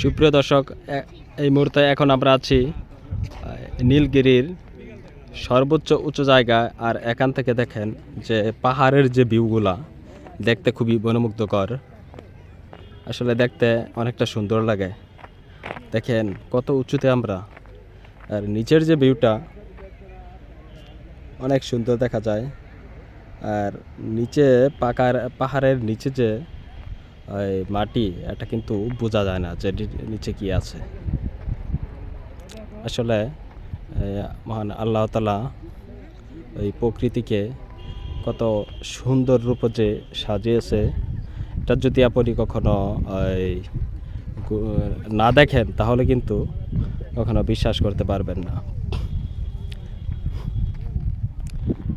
সুপ্রিয় দর্শক এই মুহূর্তে এখন আমরা আছি নীলগিরির সর্বোচ্চ উঁচু জায়গা আর এখান থেকে দেখেন যে পাহাড়ের যে ভিউগুলা দেখতে খুবই মনোমুগ্ধকর। আসলে দেখতে অনেকটা সুন্দর লাগে। দেখেন কত উঁচুতে আমরা। আর নিচের যে ভিউটা অনেক সুন্দর দেখা যায়। আর নিচে পাকার, পাহাড়ের নিচে যে, ওই মাটি, এটা কিন্তু বোঝা যায় না যে নিচে কি আছে। আসলে মহান আল্লাহ তালা ওই প্রকৃতিকে কত সুন্দর রূপে যে সাজিয়েছে, এটা যদি আপনি কখনো ওই না দেখেন, তাহলে কিন্তু কখনো বিশ্বাস করতে পারবেন না।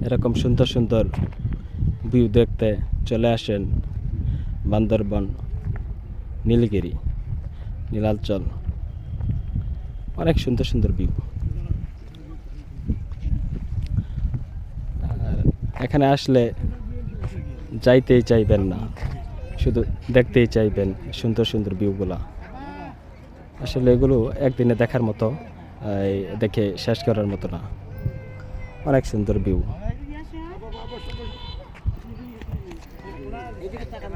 এরকম সুন্দর সুন্দর ভিউ দেখতে চলে আসেন বান্দরবন, নীলগিরি নীলাঞ্চল অনেক সুন্দর সুন্দর ভিউ এখানে আসলে যাইতেই চাইবেন না, শুধু দেখতেই চাইবেন সুন্দর সুন্দর ভিউগুলা আসলে এগুলো একদিনে দেখার মতো দেখে শেষ করার মতো না। অনেক সুন্দর ভিউ এই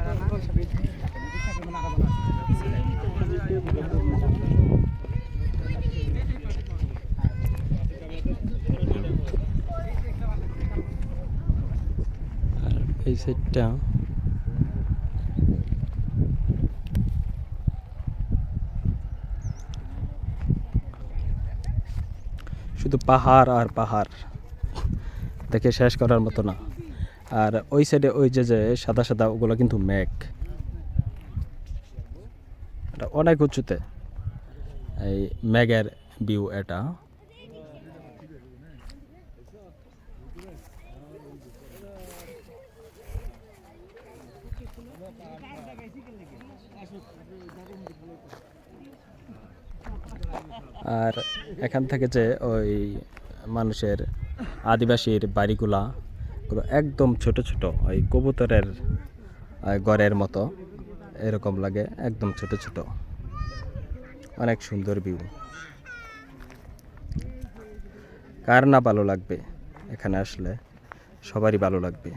শুধু পাহাড় আর পাহাড়। দেখে শেষ করার মতো না। আর ওই সাইডে ওই যে যে সাদা সাদা ওগুলো কিন্তু মেঘ এটা অনেক উঁচুতে। এই মেঘের ভিউ এটা। আর এখান থেকে যে ওই মানুষের আদিবাসীর বাড়িগুলা একদম ছোট ছোট, ওই কবুতরের গড়ের মতো, এরকম লাগে, একদম ছোট ছোট। অনেক সুন্দর ভিউ কার না ভালো লাগবে এখানে আসলে? সবারই ভালো লাগবে।